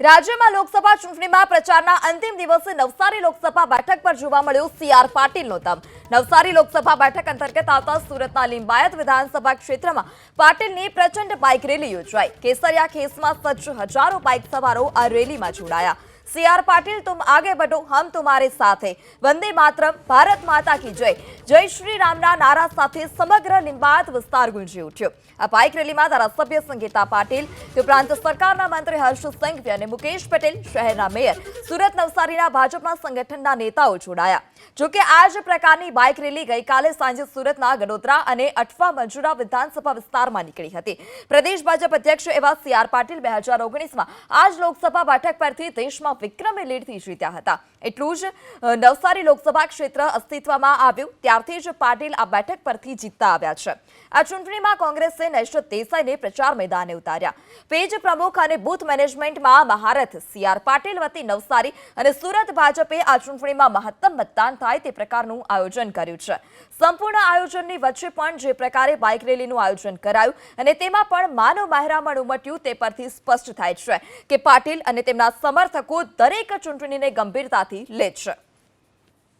રાજ્યમાં લોકસભા ચૂંટણીમાં પ્રચારના અંતિમ દિવસે નવસારી લોકસભા બેઠક પર જોવા મળ્યો સીઆર પાટીલનો તમ નવસારી લોકસભા બેઠક અંતર્ગત આવતા સુરતના લિંબાયત વિધાનસભા ક્ષેત્રમાં પાટીલની પ્રચંડ બાઇક રેલી યોજાઈ. કેસરિયા ખેસમાં સજ્જ હજારો બાઇક સવારો આ રેલીમાં જોડાયા. સીઆર પાટીલ તુમ આગે બઢો હમ તુમારે સાથે વંદે માતરમ ભારત માતા કી જય જય શ્રી રામના નારા સાથે સમગ્ર લિંબાયત વિસ્તાર ગુંજી ઉઠ્યો આ બાઇક રેલીમાં ધારાસભ્ય સંગીતા પાટીલ તે ઉપરાંત સરકારના મંત્રી હર્ષ સંઘવી અને મુકેશ પટેલ શહેરના મેયર સુરત નવસારીના ભાજપના સંગઠનના નેતાઓ જોડાયા. જોકે આ જ પ્રકારની બાઇક રેલી ગઈકાલે સાંજે સુરતના ગડોદરા અને અઠવા મંજુરા વિધાનસભા વિસ્તારમાં નીકળી હતી. પ્રદેશ ભાજપ અધ્યક્ષ એવા સીઆર પાટીલ બે હજાર ઓગણીસમાં આ જ લોકસભા બેઠક પરથી દેશમાં વિક્રમી લીડથી જીત્યા હતા. એટલું જ નવસારી લોકસભા ક્ષેત્ર અસ્તિત્વમાં આવ્યું. ત્યારથી જ પાટીલ આ બેઠક પરથી જીતતા આવ્યા છે. આ ચૂંટણીમાં કોંગ્રેસે નૈશ્વત દેસાઈને પ્રચાર મેદાને ઉતાર્યા. પેજ પ્રમુખ અને બૂથ મેનેજમેન્ટમાં મહારથ સીઆર પાટીલ વતી નવસારી અને સુરત ભાજપે આ ચૂંટણીમાં મહત્તમ મતદાન થાય તે પ્રકારનું આયોજન કર્યું છે. સંપૂર્ણ આયોજનની વચ્ચે પણ જે પ્રકારે બાઇક રેલીનું આયોજન કરાયું અને તેમાં પણ માનવ મહેરામણ ઉમટ્યું તે પરથી સ્પષ્ટ થાય છે કે પાટીલ અને તેમના સમર્થકો દરેક ચૂંટણીને ગંભીરતાથી લે છે.